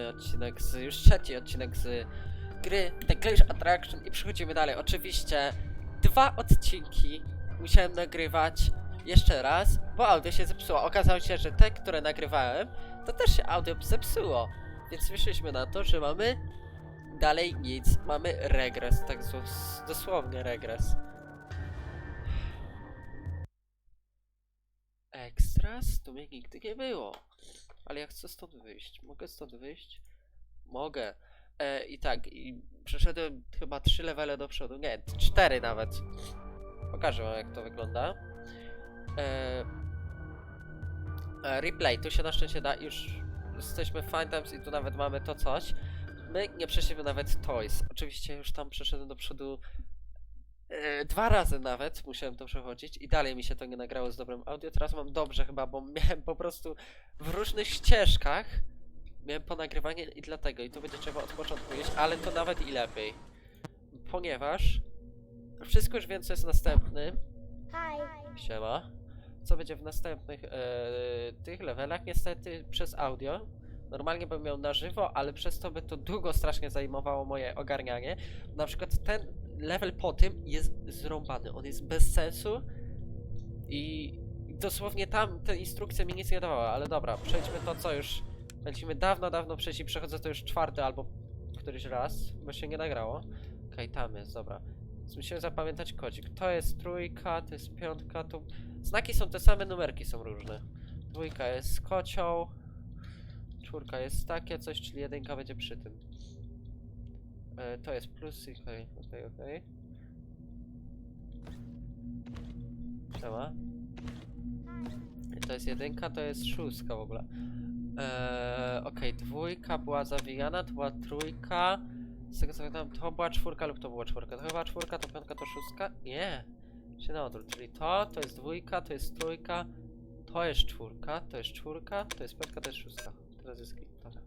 odcinek z, już trzeci odcinek z gry The Glitch Attraction i przechodzimy dalej. Oczywiście dwa odcinki musiałem nagrywać jeszcze raz, bo audio się zepsuło. Okazało się, że te, które nagrywałem, to też się audio zepsuło. Więc wyszliśmy na to, że mamy dalej nic. Mamy regres, tak dosłownie regres. Ekstras? Tu mnie nigdy nie było. Ale ja chcę stąd wyjść. Mogę stąd wyjść? Mogę. E, I tak, i przeszedłem chyba trzy levele do przodu. Nie, cztery nawet. Pokażę wam jak to wygląda. E, e, replay, tu się na szczęście da, już jesteśmy fine times i tu nawet mamy to coś. My nie przeszliśmy nawet toys. Oczywiście już tam przeszedłem do przodu dwa razy nawet musiałem to przechodzić i dalej mi się to nie nagrało z dobrym audio. Teraz mam dobrze chyba, bo miałem po prostu w różnych ścieżkach miałem ponagrywanie i dlatego i to będzie trzeba od początku iść, ale to nawet i lepiej. Ponieważ wszystko już wiem co jest następny. Hi. Siema. Co będzie w następnych e, tych levelach, niestety przez audio. Normalnie bym miał na żywo, ale przez to by to długo strasznie zajmowało moje ogarnianie. Na przykład ten level po tym jest zrąbany, on jest bez sensu i dosłownie tam te instrukcje mi nic nie dawały, ale dobra, przejdźmy to co już mieliśmy dawno, dawno przejść i przechodzę to już czwarty albo któryś raz, bo się nie nagrało. Okej, tam jest, dobra. Musimy zapamiętać kodzik. To jest trójka, to jest piątka, tu... Znaki są te same, numerki są różne. Dwójka jest kocioł. Czwórka jest takie coś, czyli jedynka będzie przy tym. E, to jest plus i okej, okej, okej. Siema. I to jest jedynka, to jest szóstka w ogóle. Eee, okej, dwójka była zawijana, to była trójka. Z tego co pamiętam, to była czwórka lub to była czwórka. To chyba czwórka, to piątka, to szóstka? Nie. Się na odwrót, czyli to, to jest dwójka, to jest trójka, to jest czwórka, to jest czwórka, to jest piątka, to jest szóstka. Teraz jest git, dobra.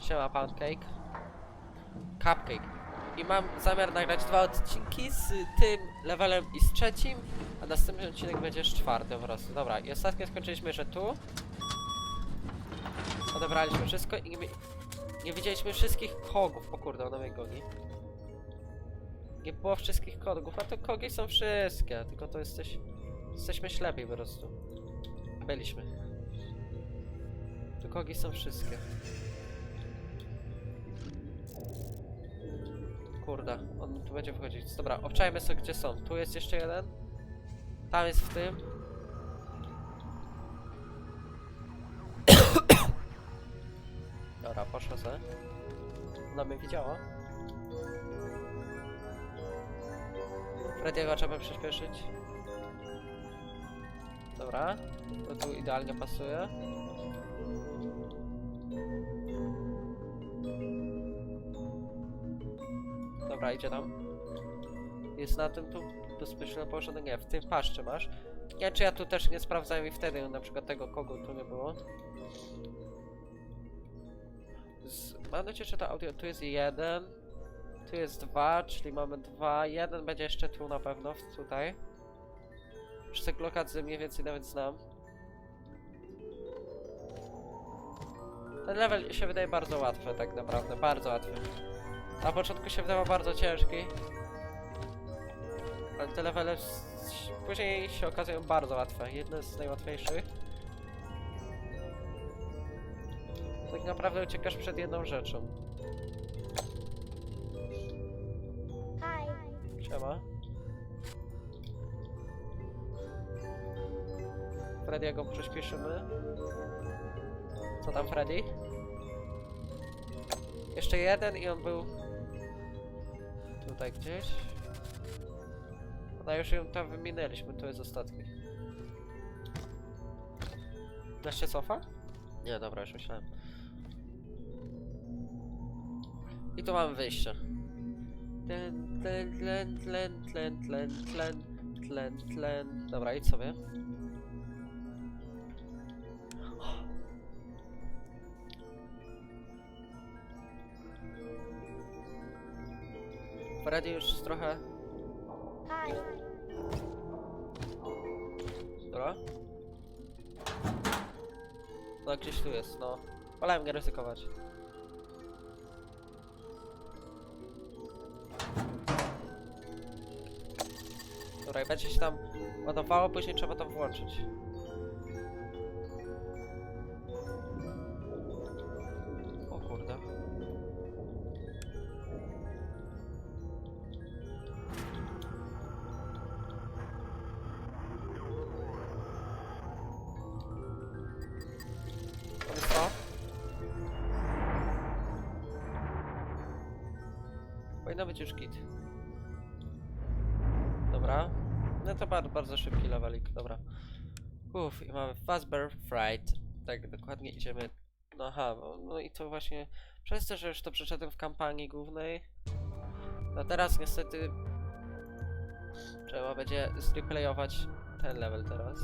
Siema, pancake. Cupcake. I mam zamiar nagrać dwa odcinki z tym levelem i z trzecim, a następny odcinek będzie z czwartym po prostu. Dobra, i ostatnio skończyliśmy, że tu odebraliśmy wszystko i nie, nie widzieliśmy wszystkich kogów. O kurde, ona mnie goni. Nie było wszystkich kogów, a to kogi są wszystkie, tylko to jesteś... Jesteśmy ślepi po prostu. Byliśmy. Tu kogi są wszystkie. Kurde, on tu będzie wchodzić. Dobra, obczajmy sobie gdzie są. Tu jest jeszcze jeden. Tam jest w tym. Dobra, poszła se. Ona mnie widziała. Frediego trzeba przyspieszyć. Dobra, to tu idealnie pasuje. Dobra, idzie tam. Jest na tym tu bezpieczne położone. Nie, w tym paszczy masz. Nie czy ja tu też nie sprawdzałem i wtedy na przykład tego kogo tu nie było. Z, mam nadzieję, że to audio tu jest jeden. Tu jest dwa, czyli mamy dwa. Jeden będzie jeszcze tu na pewno, tutaj. Już te lokacje mniej więcej nawet znam. Ten level się wydaje bardzo łatwy, tak naprawdę, bardzo łatwy. Na początku się wydawał bardzo ciężki. Ale te levele później się okazują bardzo łatwe. Jedne z najłatwiejszych. Tak naprawdę uciekasz przed jedną rzeczą. Hi. Siema. Frediego przyspieszymy. Co tam Freddy? Jeszcze jeden i on był tutaj gdzieś. No już ją tam wyminęliśmy, to jest ostatni. Dasz się cofa? Nie, dobra, już myślałem. I tu mamy wyjście. Tlen, tlen, tlen, tlen, tlen, tlen, tlen, tlen. Dobra, idź sobie. Freddy już trochę... Hi. Dobra. No gdzieś tu jest, no. Wolałem nie ryzykować. Dobra, jak będzie się tam ładowało, później trzeba to włączyć. Uff, i mamy Fazbear Fright. Tak, dokładnie idziemy. No aha, no, no i to właśnie przez to, że już to przeszedłem w kampanii głównej. No teraz niestety trzeba będzie zreplayować ten level teraz.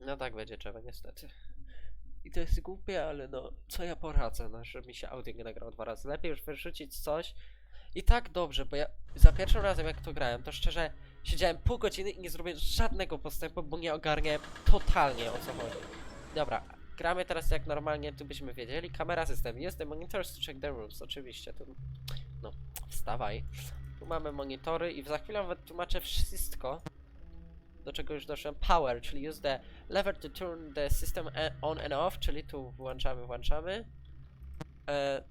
No tak będzie trzeba niestety. I to jest głupie, ale no, co ja poradzę, no, że mi się audio nie nagrało dwa razy. Lepiej już wyrzucić coś i tak dobrze, bo ja za pierwszym razem jak to grałem, to szczerze siedziałem pół godziny i nie zrobiłem żadnego postępu, bo nie ogarnię totalnie o co chodzi. Dobra, gramy teraz jak normalnie, tu byśmy wiedzieli. Kamera system, jest the monitors to check the rooms, oczywiście, tu, no, wstawaj. Tu mamy monitory i za chwilę wam tłumaczę wszystko, do czego już doszedłem. Power, czyli use the lever to turn the system on and off, czyli tu włączamy, włączamy. E,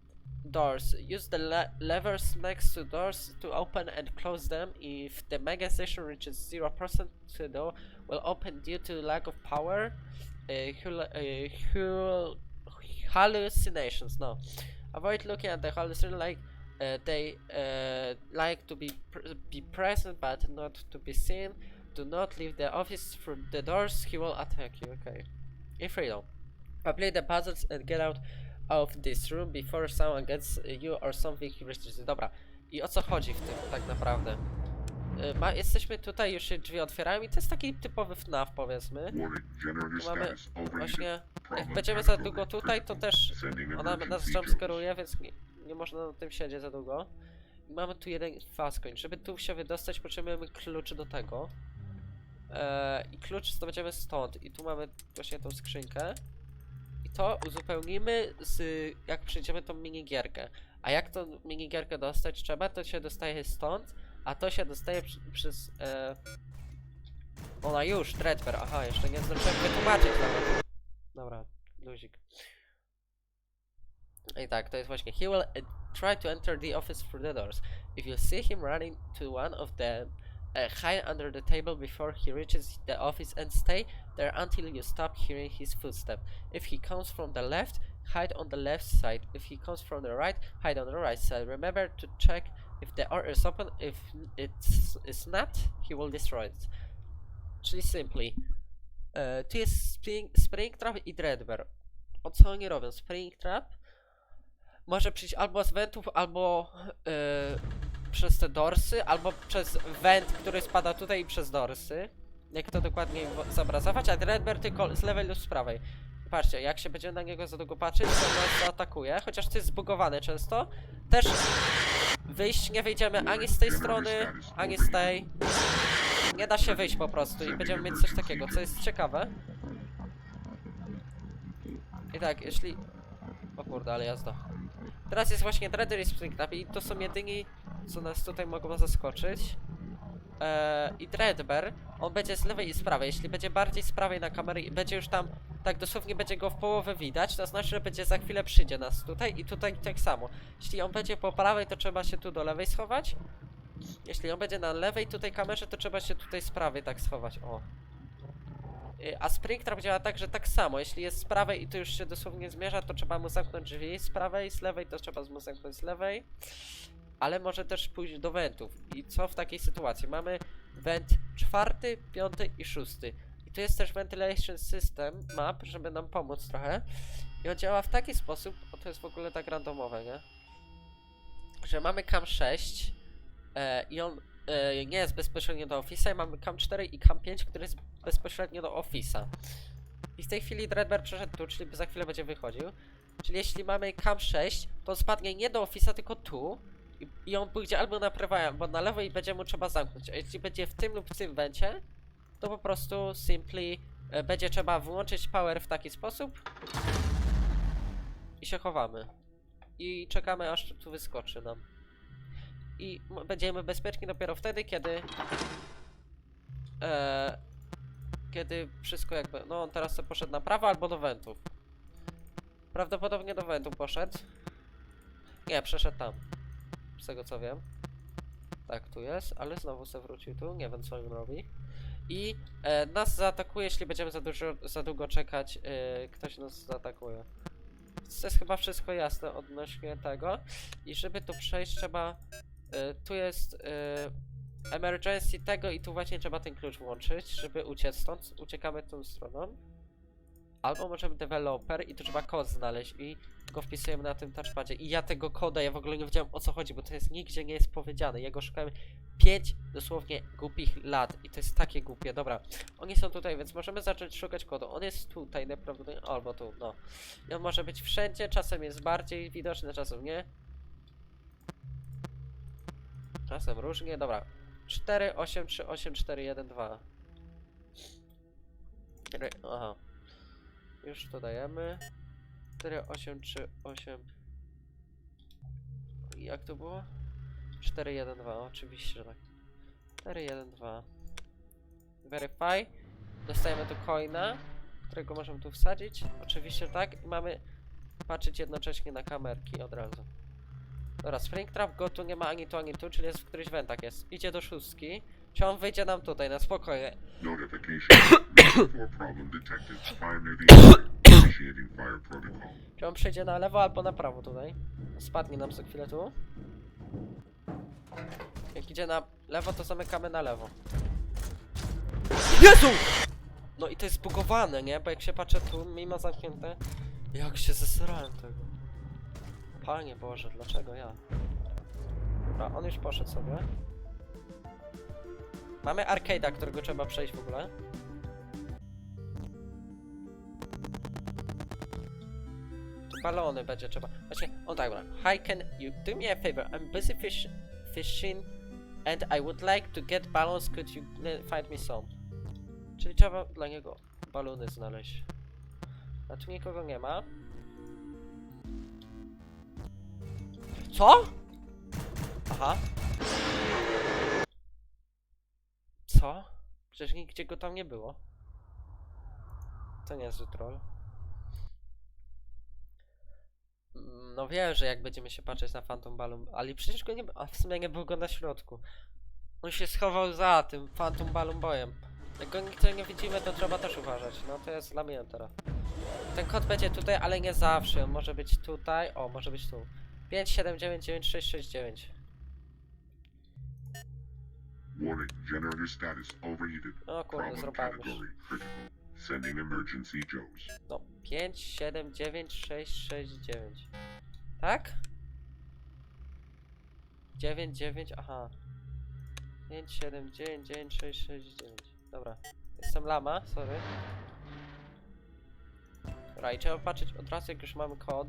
doors. Use the le levers next to doors to open and close them. If the mega station reaches 0% to door, will open due to lack of power. Uh, hul uh, hallucinations. No. Avoid looking at the hallucination like uh, they uh, like to be pr be present but not to be seen. Do not leave the office through the doors. He will attack you. Okay. In freedom. Complete the puzzles and get out of this room before someone gets you or something you. Dobra. I o co chodzi w tym tak naprawdę? Y, Ma, jesteśmy tutaj, już się drzwi otwierają i to jest taki typowy FNAF powiedzmy. Tu mamy właśnie, jak będziemy za długo tutaj, to też ona nas jumpscaruje, więc nie, nie można na tym siedzieć za długo. I mamy tu jeden fast coin. Żeby tu się wydostać, potrzebujemy klucz do tego. Eee, I klucz zdobędziemy stąd. I tu mamy właśnie tą skrzynkę. To uzupełnimy z jak przejdziemy tą minigierkę. A jak tą minigierkę dostać trzeba, to się dostaje stąd, a to się dostaje przy, przez... E... Ona już, Dreadbear, aha, jeszcze nie zdążyłem wytłumaczyć nawet. Dobra, luzik. I tak, to jest właśnie. He will try to enter the office through the doors. If you see him running to one of them, uh, hide under the table before he reaches the office and stay there until you stop hearing his footsteps. If he comes from the left, hide on the left side. If he comes from the right, hide on the right side. Remember to check if the door is open. If it's, it's not, he will destroy it. Czyli simply. E, tu jest Spring, Springtrap i Dreadbear. O co oni robią? Springtrap może przyjść albo z wentów, albo przez te dorsy, albo przez went, który spada tutaj i przez dorsy. Jak to dokładnie zobrazować, a Dreadbear tylko z lewej lub z prawej. Patrzcie, jak się będzie na niego za długo patrzeć, to nas zaatakuje, chociaż to jest zbugowane często. Też wyjść nie wyjdziemy ani z tej strony, ani z tej. Nie da się wyjść po prostu i będziemy mieć coś takiego, co jest ciekawe. I tak, jeśli... O kurde, ale jazda. Teraz jest właśnie Dreader i Springtrap i to są jedyni, co nas tutaj mogą zaskoczyć. Eee, I Dreadbear, on będzie z lewej i z prawej. Jeśli będzie bardziej z prawej na kamery i będzie już tam, tak dosłownie będzie go w połowę widać, to znaczy, że będzie za chwilę przyjdzie nas tutaj i tutaj tak samo. Jeśli on będzie po prawej, to trzeba się tu do lewej schować. Jeśli on będzie na lewej tutaj kamerze, to trzeba się tutaj z prawej tak schować, o. Y, A Springtrap działa tak, że tak samo, jeśli jest z prawej i to już się dosłownie zmierza, to trzeba mu zamknąć drzwi z prawej, z lewej to trzeba mu zamknąć z lewej. Ale może też pójść do wentów. I co w takiej sytuacji? Mamy went czwarty, piąty i szósty. I tu jest też ventilation system map, żeby nam pomóc trochę. I on działa w taki sposób, o to jest w ogóle tak randomowe, nie? Że mamy cam 6 e, i on e, nie jest bezpośrednio do Office'a i mamy cam 4 i cam 5, który jest bezpośrednio do Office'a. I w tej chwili Dreadbear przeszedł tu, czyli za chwilę będzie wychodził. Czyli jeśli mamy cam 6, to spadnie nie do Office'a, tylko tu. I, I on pójdzie albo na prawo, albo na lewo i będzie mu trzeba zamknąć. A jeśli będzie w tym lub w tym węcie, to po prostu simply e, będzie trzeba wyłączyć power w taki sposób i się chowamy. I czekamy aż tu wyskoczy nam. I będziemy bezpieczni dopiero wtedy, kiedy e, kiedy wszystko jakby, no on teraz sobie poszedł na prawo albo do wentów. Prawdopodobnie do wentu poszedł. Nie, przeszedł tam. Z tego co wiem. Tak, tu jest, ale znowu se wrócił tu, nie wiem co on robi. I e, nas zaatakuje, jeśli będziemy za, dużo, za długo czekać, e, ktoś nas zaatakuje. To jest chyba wszystko jasne odnośnie tego. I żeby tu przejść trzeba... E, tu jest e, emergency tego i tu właśnie trzeba ten klucz włączyć, żeby uciec stąd. Uciekamy tą stroną. Albo możemy developer i tu trzeba kod znaleźć i go wpisujemy na tym touchpadzie. I ja tego koda, ja w ogóle nie wiedziałem o co chodzi, bo to jest nigdzie nie jest powiedziane. Ja go szukałem 5 dosłownie głupich lat i to jest takie głupie. Dobra, oni są tutaj, więc możemy zacząć szukać kodu. On jest tutaj najprawdopodobniej, albo tu, no. I on może być wszędzie, czasem jest bardziej widoczny, czasem nie. Czasem różnie, dobra. 4, 8, 3, 8, 4, 1, 2. Cztery- Aha. Już to dajemy. 4, 8, 3, 8. Jak to było? 4, 1, 2, oczywiście, że tak. 4, 1, 2. Verify. Dostajemy tu coina, którego możemy tu wsadzić. Oczywiście, tak. I mamy patrzeć jednocześnie na kamerki od razu. Dobra, Springtrap go tu nie ma ani tu, ani tu, czyli jest w którychś wentach jest. Idzie do szóstki. Czy on wyjdzie nam tutaj, na spokojnie. Czy on przejdzie na lewo albo na prawo tutaj? Spadnie nam za chwilę tu. Jak idzie na lewo, to zamykamy na lewo. Jezu! No i to jest zbugowane, nie? Bo jak się patrzę tu, mimo zamknięte... Jak się zesrałem tego. Panie Boże, dlaczego ja? Dobra, on już poszedł sobie. Mamy arcade'a, którego trzeba przejść w ogóle. Balony będzie trzeba. Właśnie, o tak, dobra. Hi, can you do me a favor? I'm busy fish, fishing and I would like to get balloons. Could you le- find me some? Czyli trzeba dla niego balony znaleźć. A tu nikogo nie ma. Co? Aha. Co? Przecież nigdzie go tam nie było. To nie jest troll. Mm, No wiem, że jak będziemy się patrzeć na Phantom Balloon, ale przecież go nie A w sumie nie było go na środku. On się schował za tym Phantom Balloon Boyem. Jak go nigdy nie widzimy, to trzeba też uważać. No to jest dla mnie teraz. Ten kod będzie tutaj, ale nie zawsze. Może być tutaj. O, może być tu. 5, 7, 9, 9, 6, 6, 9. Warning. Generator status overheated. O kurde, zrobiłem już. Sending emergency Joes. No, 5, 7, 9, 6, 6, 9. Tak? 9, 9, aha. 5, 7, 9, 9, 6, 6, 9. Dobra. Jestem lama, sorry. Dobra, i trzeba patrzeć od razu, jak już mamy kod.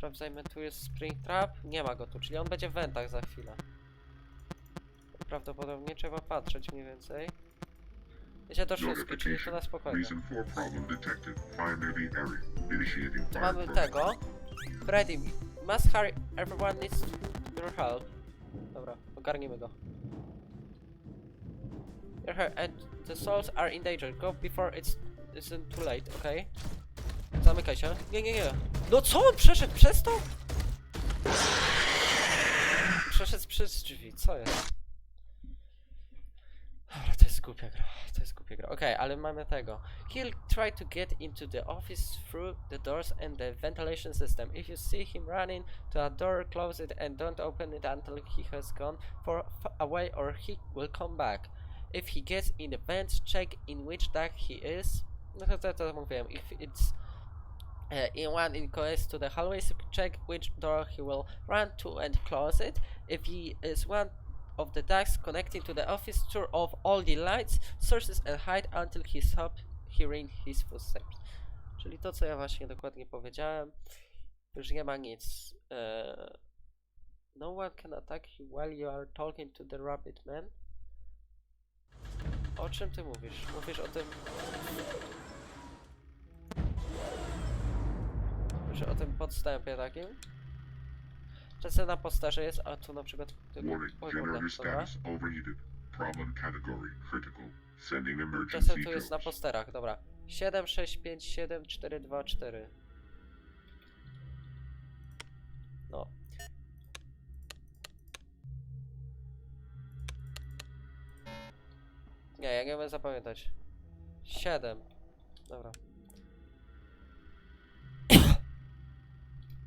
Sprawdzajmy, tu jest Springtrap. Nie ma go tu, czyli on będzie w wentach za chwilę. Prawdopodobnie trzeba patrzeć mniej więcej. Idzie do szóstki, czyli to na spokojnie. Tu mamy tego. Freddy, must hurry, everyone needs your help. Dobra, ogarnijmy go. Your and the souls are in danger. Go before it's isn't too late, okay? Zamykaj się. Nie, nie, nie. No co on przeszedł przez to? Przeszedł przez drzwi, co jest? Dobra, to jest głupia gra, to jest głupia gra. Okej, ale mamy tego. He'll try to get into the office through the doors and the ventilation system. If you see him running to a door, close it and don't open it until he has gone for f- away or he will come back. If he gets in the vents, check in which deck he is. No to, to, to mówiłem. If it's uh, in one in goes to the hallways, check which door he will run to and close it. If he is one of the decks connecting to the office, turn off all the lights, sources and hide until he stops hearing his footsteps. Czyli to, co ja właśnie dokładnie powiedziałem. Już nie ma nic. E, no one can attack you while you are talking to the rabbit man. O czym ty mówisz? Mówisz o tym... Mówisz o tym podstępie takim? Czasem na posterze jest, a tu na przykład... Warning, Oj, kurde, generator dobra. status overheated. Problem category critical. Sending emergency Czasem tu jest na posterach, dobra. 7, 6, 5, 7, 4, 2, 4. No. Nie, ja nie umiem zapamiętać. 7. Dobra.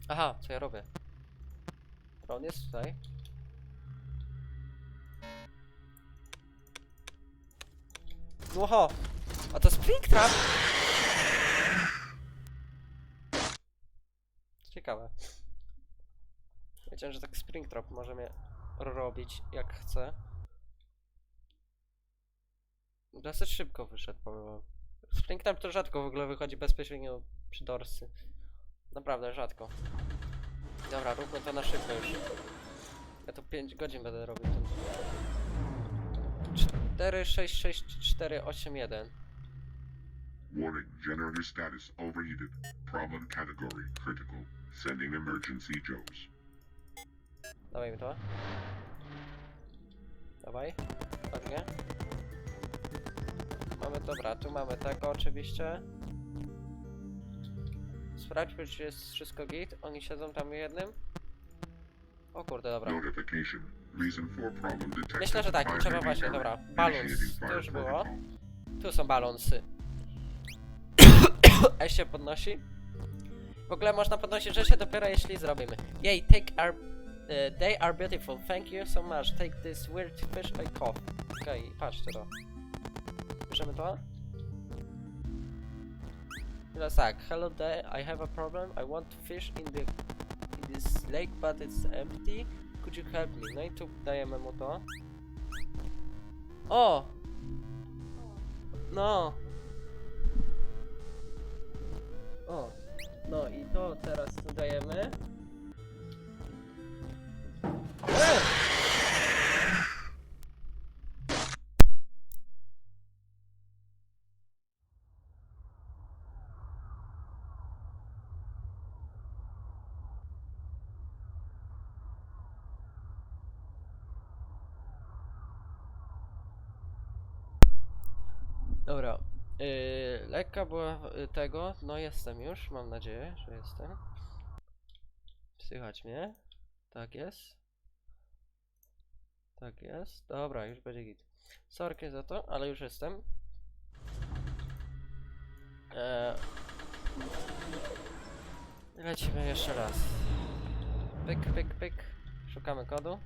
Aha, co ja robię? Dobra, On jest tutaj. Oho! A to Springtrap! Ciekawe. Wiedziałem, że tak Springtrap może mnie robić jak chce. Dosyć szybko wyszedł, powiem wam. Springtrap to rzadko w ogóle wychodzi bezpośrednio przy dorsy. Naprawdę rzadko. Dobra, róbmy to na szybko już. Ja to 5 godzin będę robił ten. 4, 6, 6, 4, 8, 1. Warning, generator status overheated. Problem category critical. Sending emergency jokes. Dawaj mi to. Dawaj. Ładnie. Mamy, dobra, tu mamy tego oczywiście. Sprawdźmy, czy jest wszystko git. Oni siedzą tam w jednym. O kurde, dobra. Myślę, że tak, trzeba właśnie, dobra. Balons, to już było. Tu są balonsy. A się podnosi. W ogóle można podnosić rzeczy dopiero jeśli zrobimy. Yay, take our... Uh, they are beautiful, thank you so much. Take this weird fish I caught. Okej, okay, patrzcie to. Bierzemy to? Teraz tak, hello there, I have a problem. I want to fish in the in this lake, but it's empty. Could you help me? No i tu dajemy mu to. O! No! O! No i to teraz tu dajemy. E! Dobra. Yy, lekka była y, tego. No jestem już, mam nadzieję, że jestem. Słychać mnie? Tak jest. Tak jest. Dobra, już będzie git. Sorki za to, ale już jestem. Eee, lecimy jeszcze raz. Pyk, pyk, pyk. Szukamy kodu.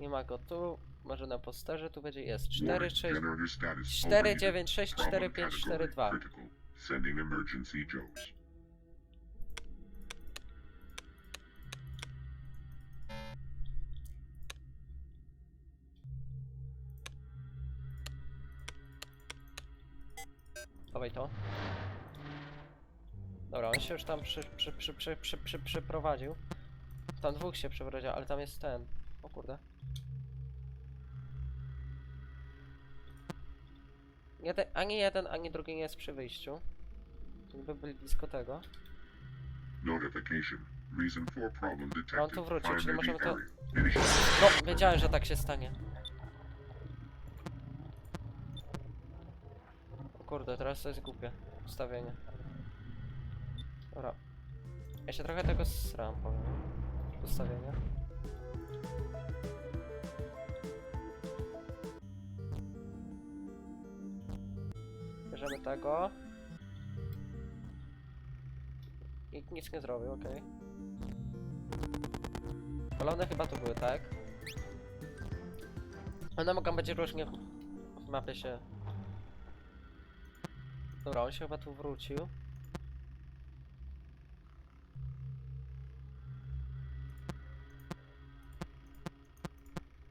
Nie ma go tu. Może na posterze tu będzie jest. 4, Warning, 6, generator status 4, overheated. 9, 6, 4, Problem 5, 4, category 2. critical. Sending emergency jokes. Dawaj to. Dobra, on się już tam przy, przy, przy, przy, przy, przy, przyprowadził. Tam dwóch się przeprowadził, ale tam jest ten. O kurde. Jeden, ani jeden, ani drugi nie jest przy wyjściu. Jakby byli blisko tego. Notification. Reason for problem detected. tu wrócił, czyli możemy to- No, wiedziałem, że tak się stanie. O kurde, teraz to jest głupie ustawienie. Dobra. Ja się trochę tego sram, powiem. Ustawienia. Bierzemy tego. Nikt nic nie zrobił, okej. Balony chyba tu były, tak? One mogą być różnie w mapie się. Dobra, on się chyba tu wrócił.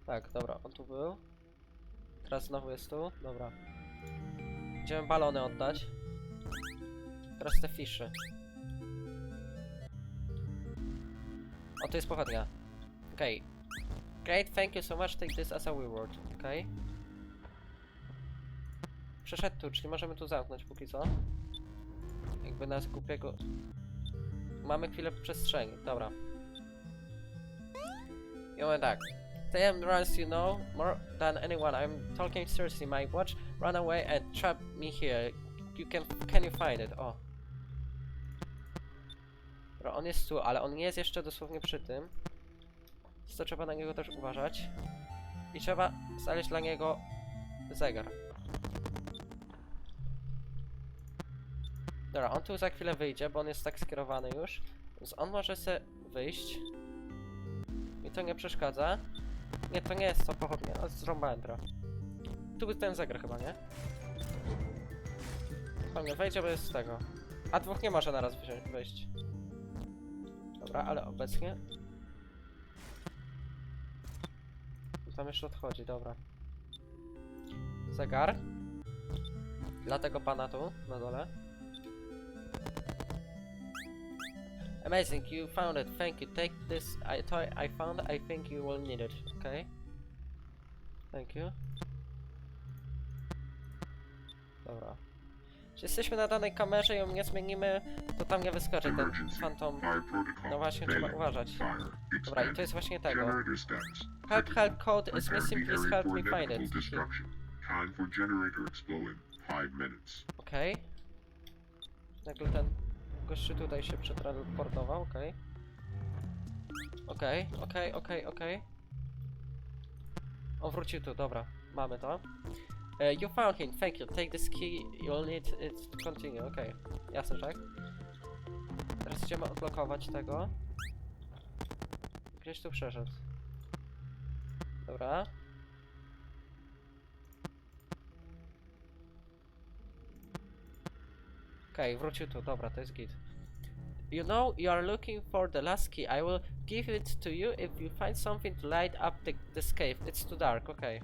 Tak, dobra, on tu był. Teraz znowu jest tu, dobra. Idziemy balony oddać. Teraz te fiszy. O, to jest pochodnia. Okej. Great, thank you so much. Take this as a reward. Okay. Przeszedł tu, czyli możemy tu zamknąć póki co. Jakby nas głupiego... Mamy chwilę przestrzeni, dobra. I mamy tak. TM runs you know more than anyone. I'm talking seriously. My watch run away and trap me here. You can can you find it? O. Dobra, on jest tu, ale on nie jest jeszcze dosłownie przy tym. Więc to trzeba na niego też uważać. I trzeba znaleźć dla niego zegar. Dobra, on tu za chwilę wyjdzie, bo on jest tak skierowany już. Więc on może se wyjść. Mi to nie przeszkadza. Nie, to nie jest to pochodnie, no zrąbałem trochę. Tu ten zegar chyba, nie? Pewnie wejdzie bez tego. A dwóch nie może naraz wziąć, wejść. Dobra, ale obecnie... Tam jeszcze odchodzi, dobra. Zegar. Dla tego pana tu, na dole. Amazing, you found it. Thank you. Take this I toy I found. I think you will need it. Okay. Thank you. Dobra. Jeśli jesteśmy na danej kamerze i ją nie zmienimy, to tam nie wyskoczy ten fantom. No właśnie, trzeba uważać. Dobra, i to jest właśnie tego. Help, help, code is missing, please help me find it. destruction. Time for generator explode in 5 minutes. Okej. Nagle ten gościu tutaj się przetransportował, okej. Okej, okej, okej, okej. On wrócił tu, dobra. Mamy to. Uh, you found him, thank you. Take this key, you'll need it to continue, okej. Jasne, tak? Teraz idziemy odblokować tego. Gdzieś tu przeszedł. Dobra. Okej, wrócił tu, dobra, to jest git. You know, you are looking for the last key. I will give it to you if you find something to light up the, this cave. It's too dark, okej.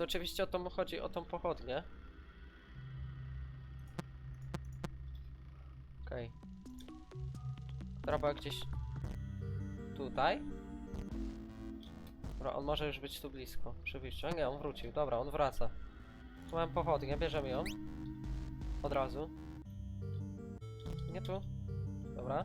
To oczywiście o to chodzi, o tą pochodnię. Okej. Która była gdzieś tutaj. Dobra, on może już być tu blisko, przy wyjściu. A nie, on wrócił, dobra, on wraca. Tu mam pochodnię, bierzemy ją. Od razu. Nie tu. Dobra.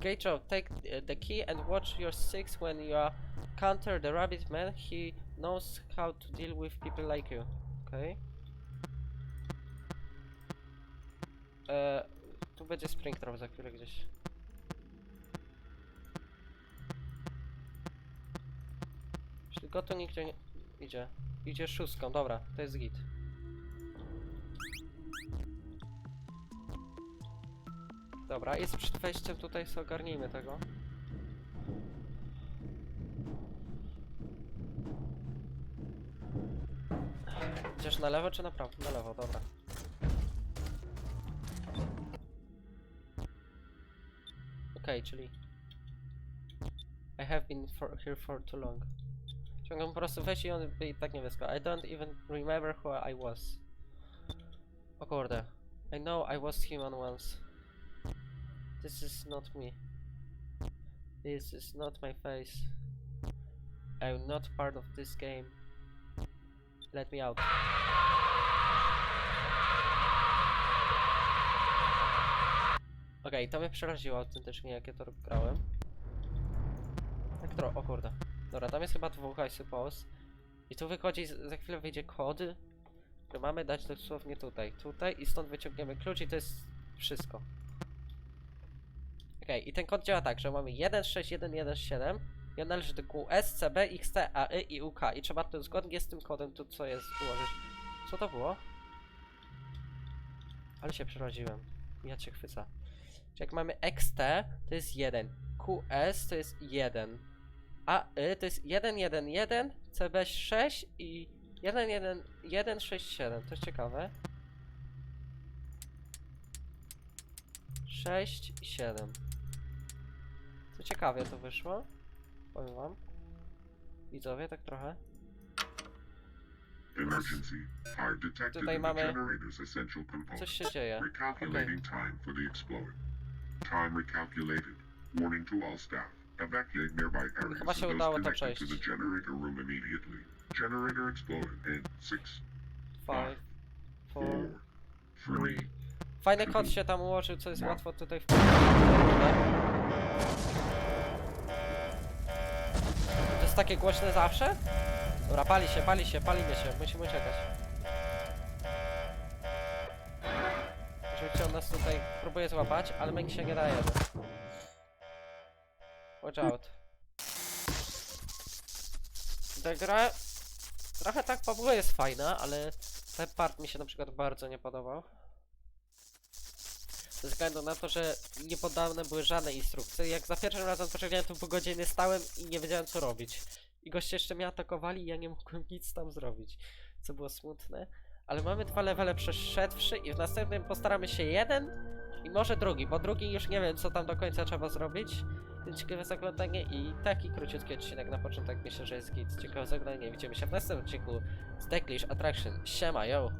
Gage, take the key and watch your six when you uh, counter the rabbit man. He knows how to deal with people like you. Okay. E, tu będzie Springtrap za chwilę gdzieś. Jeśli go to nigdzie nie idzie. Idzie szóstką, dobra, to jest git. Dobra, jest przed wejściem tutaj, so ogarnijmy tego. Idziesz na lewo czy na prawo? Na lewo, dobra. Okej, czyli... I have been for, here for too long. Ciągle po prostu weź i on by i tak nie wyskał. I don't even remember who I was. O kurde. I know I was human once. This is not me. This is not my face. I'm not part of this game. Let me out. Okej, to mnie przeraziło autentycznie, jak ja to grałem. Tak tro... o kurde. Dobra, tam jest chyba dwóch, I suppose. I tu wychodzi, za chwilę wyjdzie kod, który mamy dać dosłownie tutaj. Tutaj i stąd wyciągniemy klucz i to jest wszystko. Okej, i ten kod działa tak, że mamy 16117 i on należy do QS, CB, XT, AY i UK i trzeba to zgodnie z tym kodem tu co jest ułożyć. Co to było? Ale się przeraziłem. Ja cię chwyca. Czyli jak mamy XT, to jest 1. QS to jest 1. AY to jest 111, CB6 i 11167. To jest ciekawe. 6 i 7. Ciekawie to wyszło. Powiem wam. Widzowie, tak trochę. Emergency. Fire detected Tutaj in the mamy- generator's essential component. Coś się dzieje. Recalculating time for the explosion. Time recalculated. Warning to all staff. Evacuate nearby areas Chyba się those udało to connected to przejść. the generator room immediately. Generator exploded in six, Five, four, four, three, Fajny kod się tam ułożył, co jest łatwo tutaj w... To jest takie głośne zawsze? Dobra, pali się, pali się, palimy się, musimy uciekać. Oczywiście on nas tutaj próbuje złapać, ale my się nie dajemy. Watch out. Ta gra... Trochę tak fabuła jest fajna, ale ten part mi się na przykład bardzo nie podobał. Ze względu na to, że nie podane były żadne instrukcje. Jak za pierwszym razem poczekałem tu pół godziny, stałem i nie wiedziałem co robić. I goście jeszcze mnie atakowali i ja nie mogłem nic tam zrobić. Co było smutne. Ale mamy dwa levele przeszedłszy i w następnym postaramy się jeden i może drugi, bo drugi już nie wiem co tam do końca trzeba zrobić. Więc ciekawe zaglądanie i taki króciutki odcinek na początek myślę, że jest git. Ciekawe zaglądanie. Widzimy się w następnym odcinku z Declish Attraction. Siema, yo!